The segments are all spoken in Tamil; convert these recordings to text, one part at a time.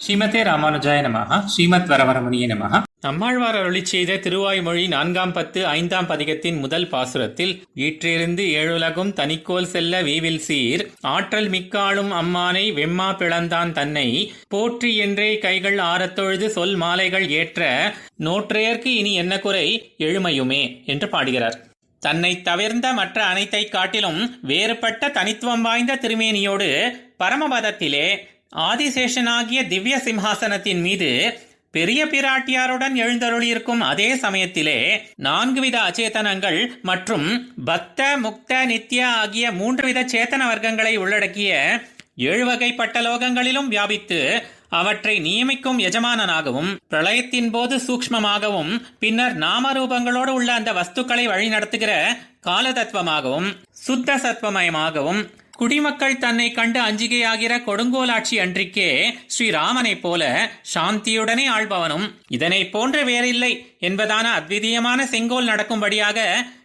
ஸ்ரீமதே ராமானுஜாய நமஹ ஸ்ரீமத் வரவரமணிய நமஹ. நம்மாழ்வார் அருளி செய்த திருவாய்மொழி நான்காம் பத்து ஐந்தாம் பதிகத்தின் முதல் பாசுரத்தில் ஈற்றிருந்து ஏழுலகும் தனிக்கோல் செல்ல வீவில் சீர் ஆற்றல் மிக்காளும் அம்மானை வெம்மா பிளந்தான் தன்னை போற்றி என்றே கைகள் ஆரத்தொழுது சொல் மாலைகள் ஏற்ற நோற்றையர்க்கு இனி என்ன குறை? எழுமையுமே என்று பாடுகிறார். தன்னை தவிர்ந்த மற்ற அனைத்தை காட்டிலும் வேறுபட்ட தனித்துவம் வாய்ந்த திருமேனியோடு பரமபதத்திலே ஆதிசேஷனாகிய திவ்ய சிம்ஹாசனத்தின் மீது பெரிய பிராட்டியாருடன் எழுந்தருளியிருக்கும் அதே சமயத்திலே நான்கு வித அச்சேதனங்கள் மற்றும் பக்த முக்த நித்ய ஆகிய மூன்று வித சேத்தன வர்க்கங்களை உள்ளடக்கிய ஏழு வகைப்பட்ட லோகங்களிலும் வியாபித்து அவற்றை நியமிக்கும் எஜமானனாகவும் பிரளயத்தின் போது சூக்ஷ்மமாகவும் பின்னர் நாமரூபங்களோடு உள்ள அந்த வஸ்துக்களை வழிநடத்துகிற காலதத்துவமாகவும் சுத்த சத்வமயமாகவும் குடிமக்கள் தன்னை கண்டு அஞ்சிகையாகிற கொடுங்கோலாட்சி அன்றிக்கே ஸ்ரீராமனைப் போல சாந்தியுடனே ஆள்பவனும் இதனை போன்ற வேறில்லை என்பதான அத்விதீயமான செங்கோல் நடக்கும்படியாக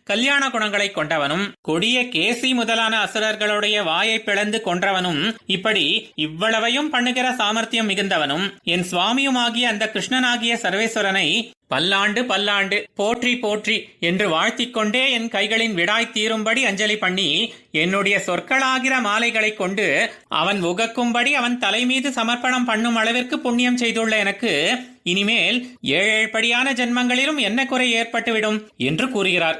கல்யாண குணங்களை கொண்டவனும் கொடிய கேசி முதலான அசுரர்களுடைய வாயை பிளந்து கொன்றவனும் இப்படி இவ்வளவையும் பண்ணுகிற சாமர்த்தியம் மிகுந்தவனும் என் சுவாமியுமாகிய அந்த கிருஷ்ணனாகிய சர்வேஸ்வரனை பல்லாண்டு பல்லாண்டு போற்றி போற்றி என்று வாழ்த்திக் கொண்டே என் கைகளின் விடாய் தீரும்படி அஞ்சலி பண்ணி என்னுடைய சொற்களாகிற மாலைகளைக் கொண்டு அவன் உகக்கும்படி அவன் தலைமீது சமர்ப்பணம் பண்ணும் அளவிற்கு புண்ணியம் செய்துள்ள எனக்கு இனிமேல் ஏழேழ்படியான ஜென்மங்களிலும் என்ன குறை ஏற்பட்டுவிடும் என்று கூறுகிறார்.